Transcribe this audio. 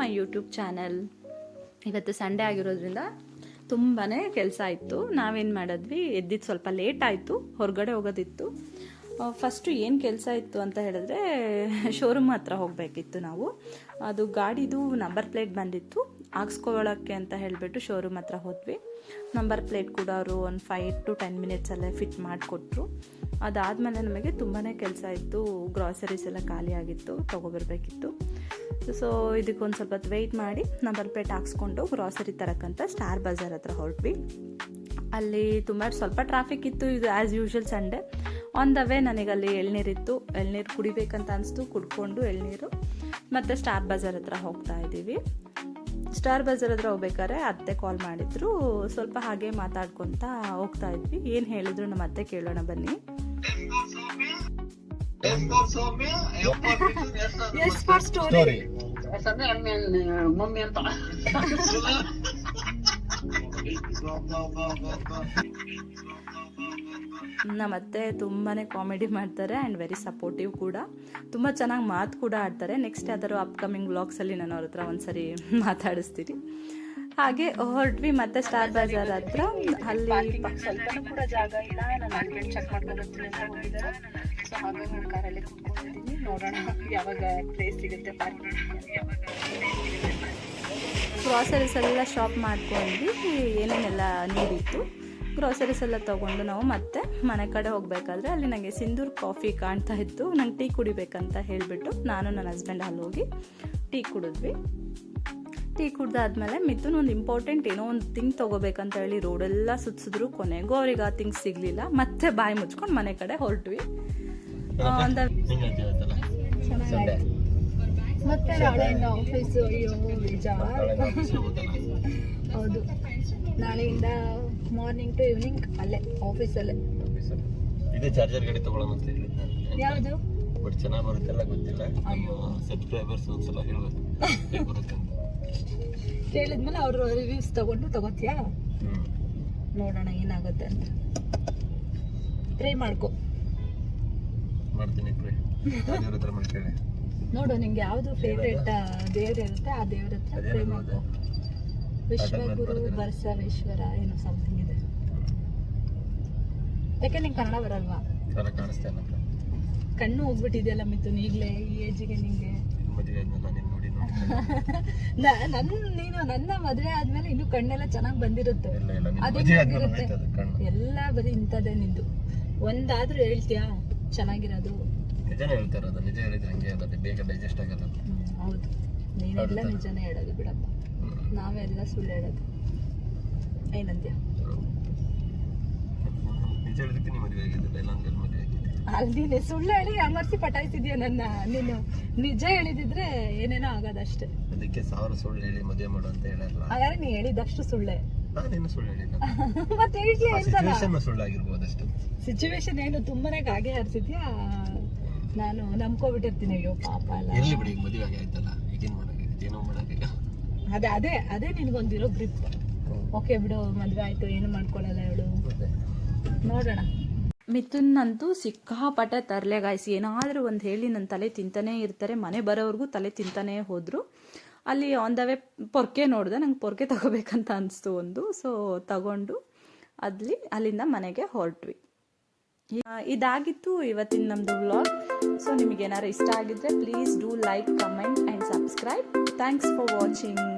My YouTube channel. ಇವತ್ತು Sunday ಆಗಿರೋದ್ರಿಂದ ತುಂಬಾ ಕೆಲಸ ಇತ್ತು. ನಾವೇನು ಮಾಡಿದ್ವಿ ಎದ್ದಿದ್ದು ಸ್ವಲ್ಪ ಲೇಟ್ ಆಯಿತು, ಹೊರಗಡೆ ಹೋಗೋದಿತ್ತು. ಫಸ್ಟು ಏನು ಕೆಲಸ ಇತ್ತು ಅಂತ ಹೇಳಿದ್ರೆ ಶೋರೂಮ್ ಹತ್ರ ಹೋಗಬೇಕಿತ್ತು ನಾವು. ಅದು ಗಾಡಿದು ನಂಬರ್ ಪ್ಲೇಟ್ ಬಂದಿತ್ತು. ಹಾಕ್ಸ್ಕೊಳ್ಳೋಕ್ಕೆ ಅಂತ ಹೇಳಿಬಿಟ್ಟು ಶೋರೂಮ್ ಹತ್ರ ಹೋದ್ವಿ. ನಂಬರ್ ಪ್ಲೇಟ್ ಕೂಡ ಅವರು ಒಂದು ಫೈವ್ ಟು ಟೆನ್ ಮಿನಿಟ್ಸಲ್ಲೇ ಫಿಟ್ ಮಾಡಿಕೊಟ್ರು. ಅದಾದಮೇಲೆ ನಮಗೆ ತುಂಬಾ ಕೆಲಸ ಇತ್ತು. ಗ್ರಾಸರೀಸ್ ಎಲ್ಲ ಖಾಲಿ ಆಗಿತ್ತು, ತೊಗೊಬರ್ಬೇಕಿತ್ತು. ಸೊ ಇದಕ್ಕೊಂದು ಸ್ವಲ್ಪ ವೆಯ್ಟ್ ಮಾಡಿ ನಂಬರ್ ಪ್ಲೇಟ್ ಹಾಕ್ಸ್ಕೊಂಡು ಗ್ರಾಸರಿ ತರಕ್ಕಂತ ಸ್ಟಾರ್ ಬಜಾರ್ ಹತ್ರ ಹೊರಟ್ವಿ. ಅಲ್ಲಿ ತುಂಬ ಸ್ವಲ್ಪ ಟ್ರಾಫಿಕ್ ಇತ್ತು. ಇದು as usual Sunday on the way ನನಗಲ್ಲಿ ಎಳ್ನೀರಿತ್ತು ಎಳ್ನೀರು ಕುಡಿಬೇಕಂತ ಅನಿಸ್ತು. ಕುಡ್ಕೊಂಡು ಎಳ್ನೀರು. ಮತ್ತು ಸ್ಟಾರ್ ಬಜಾರ್ ಹತ್ರ ಹೋಗ್ತಾ ಇದ್ದೀವಿ. ಸ್ಟಾರ್ ಬಜಾರ್ ಹತ್ರ ಹೋಗ್ಬೇಕಾದ್ರೆ ಅತ್ತೆ ಕಾಲ್ ಮಾಡಿದ್ರು. ಸ್ವಲ್ಪ ಹಾಗೆ ಮಾತಾಡ್ಕೊತ ಹೋಗ್ತಾ ಇದ್ವಿ. ಏನು ಹೇಳಿದ್ರು ನಮ್ಮ ಅತ್ತೆ ಕೇಳೋಣ ಬನ್ನಿ. Yes for story. ನಮ್ಮ ಅತ್ತೆ ತುಂಬಾ ಕಾಮಿಡಿ ಮಾಡ್ತಾರೆ ಆ್ಯಂಡ್ ವೆರಿ ಸಪೋರ್ಟಿವ್ ಕೂಡ. ತುಂಬ ಚೆನ್ನಾಗಿ ಮಾತು ಕೂಡ ಆಡ್ತಾರೆ. ನೆಕ್ಸ್ಟ್ ಯಾವ್ದಾದ್ರು ಅಪ್ಕಮಿಂಗ್ ವ್ಲಾಗ್ಸಲ್ಲಿ ನಾನು ಅವ್ರ ಹತ್ರ ಒಂದ್ಸರಿ ಮಾತಾಡಿಸ್ತೀನಿ. ಹಾಗೆ ಹೊರಟ್ವಿ ಮತ್ತೆ ಸ್ಟಾರ್ ಬಜಾರ್ ಹತ್ರ. ಅಲ್ಲಿ ಸ್ವಲ್ಪ ಕೂಡ ಜಾಗ ಇಲ್ಲ. ನನ್ನ ಹಸ್ಬೆಂಡ್ ಚೆಕ್ ಮಾಡ್ಕೊಂಡು ಬರ್ತೀನಿ ಅಂತ ಹೋಗಿದ್ದಾರೆ. ಸೊ ಹಾಗೆ ನಾನು ಕಾರಲ್ಲಿ ಕುತ್ಕೊಂಡಿದ್ದೀನಿ. ನೋಡೋಣ ಯಾವಾಗ ಪ್ಲೇಸ್ ಸಿಗುತ್ತೆ ಪಾರ್ಕಿಂಗ್ ಗ್ರಾಸರೀಸ್ ಎಲ್ಲ ಶಾಪ್ ಮಾಡ್ಕೊಂಡ್ವಿ. ಏನೇನೆಲ್ಲ ನೀಡಿತ್ತು? ಗ್ರಾಸರೀಸ್ ಎಲ್ಲ ತೊಗೊಂಡು ನಾವು ಮತ್ತೆ ಮನೆ ಕಡೆ ಹೋಗಬೇಕಾದ್ರೆ ಅಲ್ಲಿ ನನಗೆ ಸಿಂಧೂರ್ ಕಾಫಿ ಕಾಣ್ತಾ ಇತ್ತು. ನಂಗೆ ಟೀ ಕುಡಿಬೇಕಂತ ಹೇಳಿಬಿಟ್ಟು ನಾನು ನನ್ನ ಹಸ್ಬೆಂಡ್ ಅಲ್ಲಿ ಹೋಗಿ ಟೀ ಕುಡಿದ್ವಿ. ಟೀ ಕುಡ್ದಾದ್ಮೇಲೆ ಮಿಥುನ್ ಒಂದು ಇಂಪಾರ್ಟೆಂಟ್ ಏನೋ ಒಂದು ಥಿಂಗ್ ತೊಗೋಬೇಕಂತ ಹೇಳಿ ರೋಡೆಲ್ಲ ಸುತ್ತಿಸಿದ್ರು ಕೊನೆಗೂ ಅವ್ರಿಗೆ ಆ ಥಿಂಗ್ ಸಿಗಲಿಲ್ಲ. ಮತ್ತೆ ಬಾಯಿ ಮುಚ್ಕೊಂಡು ಮನೆ ಕಡೆ ಹೊರಟ್ವಿ. ಮತ್ತೆ? ಹೌದು. ನಾಳೆಯಿಂದ ಮಾರ್ನಿಂಗ್ ಟು ಈವ್ನಿಂಗ್ ಅಲ್ಲೇ ಆಫೀಸಲ್ಲೇ ಇದೇ ಚಾರ್ಜರ್ ಗಾಡಿ ತಗೊಳ್ಳೋಣ ಅಂತ ಹೇಳಿದ್ ನಾನು ಯಾವುದು? ಬಟ್ ಚೆನ್ನಾಗಿ ಬರುತ್ತೆಲ್ಲ ಗೊತ್ತಿಲ್ಲ. ನಮ್ಮ ಸಬ್ಸ್ಕ್ರೈಬರ್ಸ್ ಒಂದ್ಸಲ ಹೇಳ್ಬೇಕು. ಹೇಗ್ ಬರುತ್ತೆ ಅಂತ. ಕೇಳಿದ್ಮೇಲೆ ಅವರು ರಿವ್ಯೂಸ್ ತಗೊಂಡು ತಗೋತೀಯಾ? ಹ್ಮ್. ನೋಡೋಣ ಏನಾಗುತ್ತೆ ಅಂತ. ಟ್ರೈ ಮಾಡ್ಕೊ. ಮಾಡ್ತೀನಿ ಟ್ರೈ ಚಾರ್ಜರ್ ಹತ್ರ ಮಾಡ್ಕೊಳ್ಳಿ ನೋಡು ನಿಂಗೆ ಯಾವುದು ಫೇವ್ರೇಟ್ ದೇವ್ರ ಇರುತ್ತೆ ಆ ದೇವ್ರ ಹತ್ರ ಟ್ರೈ ಮಾಡ್ಕೊ. ವಿಶ್ವಗುರು. ಬಸವೇಶ್ವರ ಏನೋ ಸಮಥಿಂಗ್ ಇದೆ. ಯಾಕೆ ನಿಂಗೆ ಕನ್ನಡ ಬರಲ್ವಾ? ಚೆನ್ನಾಗಿ ಕಾಣಿಸ್ತಾ ಇಲ್ಲ ಕಣ್ಣು ಹೋಗ್ಬಿಟ್ಟಿದೆಯಲ್ಲ ಮಿಥುನ್ ಈಗಲೇ ಈ ಏಜಿಗೆ ನಿಂಗೆ. ನಾನು ನನ್ ನೀನು ನನ್ನ ಮದುವೆ ಆದ್ಮೇಲೆ ಇನ್ನು ಕಣ್ಣೆಲ್ಲ ಚೆನ್ನಾಗಿ ಬಂದಿರುತ್ತೆ. ಇಲ್ಲ ಇಲ್ಲ ನಿನ್ನ ಅದೇ ಮದುವೆ ಆದ್ಮೇಲೆ ಆಗಿರುತ್ತೆ. ಕಣ್ಣು. ಎಲ್ಲ ಬರೀ ಇಂಥದ್ದೇ ನಿಂದು. ಒಂದಾದ್ರೂ ಹೇಳ್ತೀಯಾ? ಚೆನ್ನಾಗಿರೋದು. ನಿಜನೇ ಹೇಳ್ತಾ ಇರೋದು. ನಿಜ ಹೇಳಿದ್ರೆ ಹಂಗೆ ಬೇಗ ಡೈಜೆಸ್ಟ್ ಆಗಲ್ಲ ಹೌದು. ನೀನೆಲ್ಲ ನಿಜನೇ ಹೇಳೋದು ಬಿಡಪ್ಪ. ನಾವೆಲ್ಲ ಸುಳ್ಳು ಹೇಳೋದು. ಏನಂತೆ ಅಲ್ದಿನೇ ಸುಳ್ಳು ಹೇಳಿ ಅಮರ್ಸಿ ಪಟಾಯಿಸಿದ್ಯಾ ನನ್ನ? ನೀನು ನಿಜ ಹೇಳಿದಿದ್ರೆ ಏನೇನೋ ಆಗೋದಷ್ಟೇ. ಅದಕ್ಕೆ ಸಾವಿರ ಸುಳ್ಳು ಹೇಳಿ ಮದುವೆ ಮಾಡು ಅಂತ ಹೇಳಲ್ಲ. ಹಾಗಾದ್ರೆ ನೀ ಹೇಳಿದಷ್ಟು ಸುಳ್ಳೆ. ನಾನೇನು ಸುಳ್ಳು ಹೇಳಿಲ್ಲ. ಮತ್ತೆ ಆ ಎಂತಲ್ಲ? ಸಿಚುವೇಶನ್ ಸುಳ್ಳಾಗಿರ್ಬೋದು ಅಷ್ಟೇ. ಸಿಚುವೇಶನ್ ಏನು ತುಂಬಾನೇ ಕಾಗೆ ಹರಿಸಿದ್ಯಾ? ನಾನು ನಂಬ್ಕೊಬಿಟ್ಟಿರ್ತೀನಿ ಅಯ್ಯೋ ಪಾಪ ಅಲ್ಲ. ಎಲ್ಲಿ ಬಿಡಿ ಮದುವೆ ಆಗಿ ಆಯ್ತಲ್ಲ ಈಗೇನ್ ಮಾಡಕ್ಕಾಗತ್ತೆ ಏನೋ ಮಾಡಕ್ಕಾಗ ಅದೇ ಅದೇ ಅದೇ ನಿನ್ಗೊಂದಿರೋ ಗ್ರಿಪ್ ಓಕೆ ಬಿಡು, ಮದ್ವೆ ಆಯ್ತು, ಏನು ಮಾಡ್ಕೊಳಲ್ಲ ಹೇಳು ನೋಡೋಣ. ಮಿಥುನ್ ಅಂತೂ ಸಿಕ್ಕಾಪಟ್ಟೆ ತರಲೆ ಗಾಯಿಸಿ ಏನಾದರೂ ಒಂದು ಹೇಳಿ ನನ್ನ ತಲೆ ತಿಂತಾನೇ ಇರ್ತಾರೆ. ಮನೆ ಬರೋವರೆಗೂ ತಲೆ ತಿಂತಾನೇ ಹೋದರು. ಅಲ್ಲಿ ಆನ್ ದ ವೇ ಪೊರ್ಕೆ ನೋಡಿದೆ, ನಂಗೆ ಪೊರ್ಕೆ ತಗೋಬೇಕಂತ ಅನಿಸ್ತು ಒಂದು. ಸೊ ತಗೊಂಡು ಅಲ್ಲಿ ಅಲ್ಲಿಂದ ಮನೆಗೆ ಹೊರಟ್ವಿ. ಇದಾಗಿತ್ತು ಇವತ್ತಿನ ನಮ್ಮದು ವ್ಲಾಗ್ ಸೊ ನಿಮಗೆ ಏನಾದ್ರು ಇಷ್ಟ ಆಗಿದ್ದರೆ please do like comment and subscribe thanks for watching